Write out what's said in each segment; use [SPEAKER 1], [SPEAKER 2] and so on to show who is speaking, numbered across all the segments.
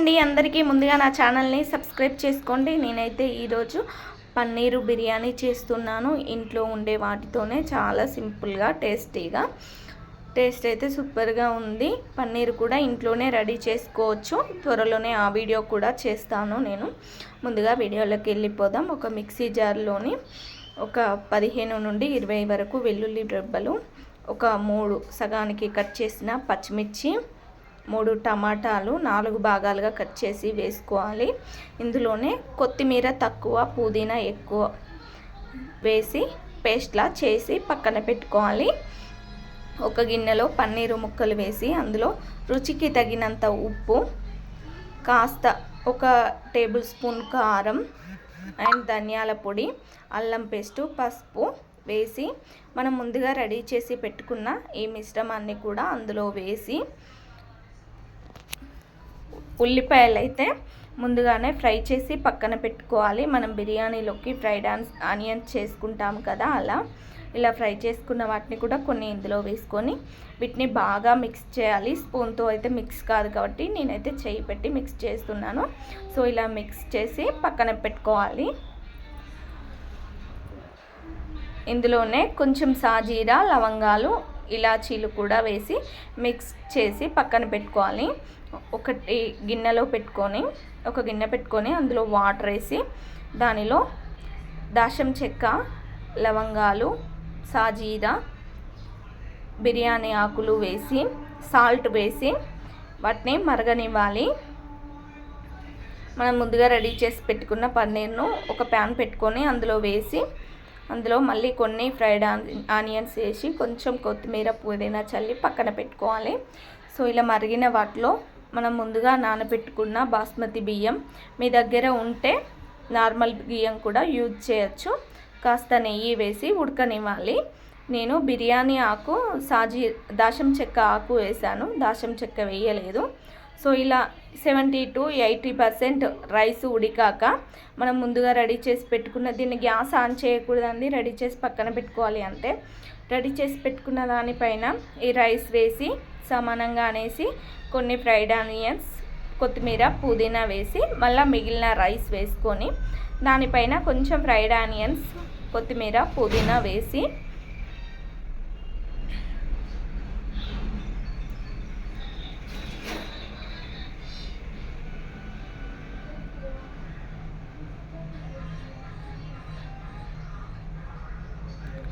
[SPEAKER 1] అండి అందరికీ ముందుగా నా ఛానల్ని సబ్స్క్రైబ్ చేసుకోండి. నేనైతే ఈరోజు పన్నీరు బిర్యానీ చేస్తున్నాను. ఇంట్లో ఉండే వాటితోనే చాలా సింపుల్గా టేస్టీగా. టేస్ట్ అయితే సూపర్గా ఉంది. పన్నీర్ కూడా ఇంట్లోనే రెడీ చేసుకోవచ్చు. త్వరలోనే ఆ వీడియో కూడా చేస్తాను నేను. ముందుగా వీడియోలోకి వెళ్ళిపోదాం. ఒక మిక్సీ జార్లోని ఒక పదిహేను నుండి ఇరవై వరకు వెల్లుల్లి రెబ్బలు ఒక మూడు సగానికి కట్ చేసిన పచ్చిమిర్చి మూడు టమాటాలు నాలుగు భాగాలుగా కట్ చేసి వేసుకోవాలి. ఇందులోనే కొత్తిమీర తక్కువ పుదీనా ఎక్కువ వేసి పేస్ట్లా చేసి పక్కన పెట్టుకోవాలి. ఒక గిన్నెలో పన్నీరు ముక్కలు వేసి అందులో రుచికి తగినంత ఉప్పు కాస్త ఒక టేబుల్ స్పూన్ కారం అండ్ ధనియాల పొడి అల్లం పేస్టు పసుపు వేసి మనం ముందుగా రెడీ చేసి పెట్టుకున్న ఈ మిశ్రమాన్ని కూడా అందులో వేసి ఉల్లిపాయలు అయితే ముందుగానే ఫ్రై చేసి పక్కన పెట్టుకోవాలి. మనం బిర్యానీలోకి ఫ్రైడ్ ఆనియన్స్ చేసుకుంటాం కదా అలా. ఇలా ఫ్రై చేసుకున్న వాటిని కూడా కొన్ని ఇందులో వేసుకొని వీటిని బాగా మిక్స్ చేయాలి. స్పూన్తో అయితే మిక్స్ కాదు కాబట్టి నేనైతే చేయి పెట్టి మిక్స్ చేస్తున్నాను. సో ఇలా మిక్స్ చేసి పక్కన పెట్టుకోవాలి. ఇందులోనే కొంచెం సాజీరా లవంగాలు ఇలాచీలు కూడా వేసి మిక్స్ చేసి పక్కన పెట్టుకోవాలి. ఒకటి గిన్నెలో పెట్టుకొని ఒక గిన్నె పెట్టుకొని అందులో వాటర్ వేసి దానిలో దాశం చెక్క లవంగాలు సాజీరా బిర్యానీ ఆకులు వేసి సాల్ట్ వేసి వాటిని మరగనివ్వాలి. మనం ముందుగా రెడీ చేసి పెట్టుకున్న పన్నీర్ను ఒక ప్యాన్ పెట్టుకొని అందులో వేసి అందులో మళ్ళీ కొన్ని ఫ్రైడ్ ఆనియన్స్ వేసి కొంచెం కొత్తిమీర పుదీనా చల్లి పక్కన పెట్టుకోవాలి. సో ఇలా మరిగిన వాటిలో మనం ముందుగా నానబెట్టుకున్న బాస్మతి బియ్యం మీ దగ్గర ఉంటే నార్మల్ బియ్యం కూడా యూజ్ చేయొచ్చు. కాస్త నెయ్యి వేసి ఉడకనివ్వాలి. నేను బిర్యానీ ఆకు సాజీ దాశం చెక్క ఆకు వేసాను. దాశం చెక్క వేయలేదు. సో ఇలా seventy to eighty percent rice ఉడికాక మనం ముందుగా రెడీ చేసి పెట్టుకున్న దీన్ని గ్యాస్ ఆన్ చేయకూడదండి రెడీ చేసి పక్కన పెట్టుకోవాలి అంతే. రెడీ చేసి పెట్టుకున్న దానిపైన ఈ రైస్ వేసి సమానంగా అనేసి కొన్ని ఫ్రైడ్ ఆనియన్స్ కొత్తిమీర పుదీనా వేసి మళ్ళీ మిగిలిన రైస్ వేసుకొని దానిపైన కొంచెం ఫ్రైడ్ ఆనియన్స్ కొత్తిమీర పుదీనా వేసి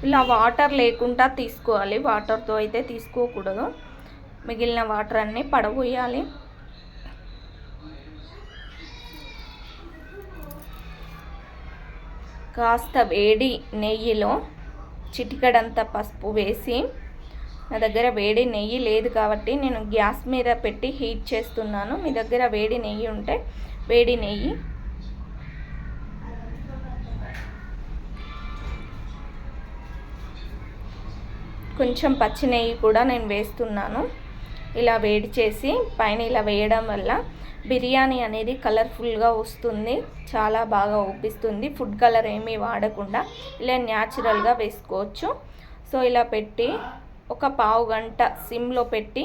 [SPEAKER 1] ఇలా వాటర్ లేకుండా తీసుకోవాలి. వాటర్తో అయితే తీసుకోకూడదు. మిగిలిన వాటర్ అన్నీ పడబోయాలి. కాస్త వేడి నెయ్యిలో చిటికడంత పసుపు వేసి నా దగ్గర వేడి నెయ్యి లేదు కాబట్టి నేను గ్యాస్ మీద పెట్టి హీట్ చేస్తున్నాను. మీ దగ్గర వేడి నెయ్యి ఉంటే వేడి నెయ్యి కొంచెం పచ్చి నెయ్యి కూడా నేను వేస్తున్నాను. ఇలా వేడి చేసి పైన ఇలా వేయడం వల్ల బిర్యానీ అనేది కలర్ఫుల్గా వస్తుంది. చాలా బాగా ఒప్పిస్తుంది. ఫుడ్ కలర్ ఏమీ వాడకుండా ఇలా న్యాచురల్గా వేసుకోవచ్చు. సో ఇలా పెట్టి ఒక పావు గంట సిమ్లో పెట్టి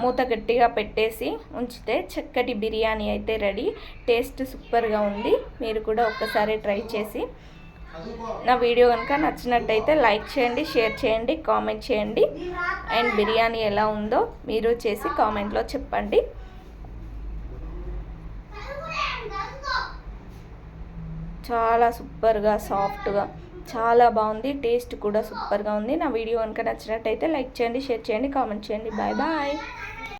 [SPEAKER 1] మూత గట్టిగా పెట్టేసి ఉంచితే చక్కటి బిర్యానీ అయితే రెడీ. టేస్ట్ సూపర్గా ఉంది. మీరు కూడా ఒక్కసారి ట్రై చేసి నా వీడియో కనుక నచ్చినట్టయితే లైక్ చేయండి షేర్ చేయండి కామెంట్ చేయండి. అండ్ బిర్యానీ ఎలా ఉందో మీరు చేసి కామెంట్లో చెప్పండి. చాలా సూపర్గా సాఫ్ట్గా చాలా బాగుంది టేస్ట్ కూడా సూపర్గా ఉంది. నా వీడియో కనుక నచ్చినట్టయితే లైక్ చేయండి షేర్ చేయండి కామెంట్ చేయండి. Bye bye.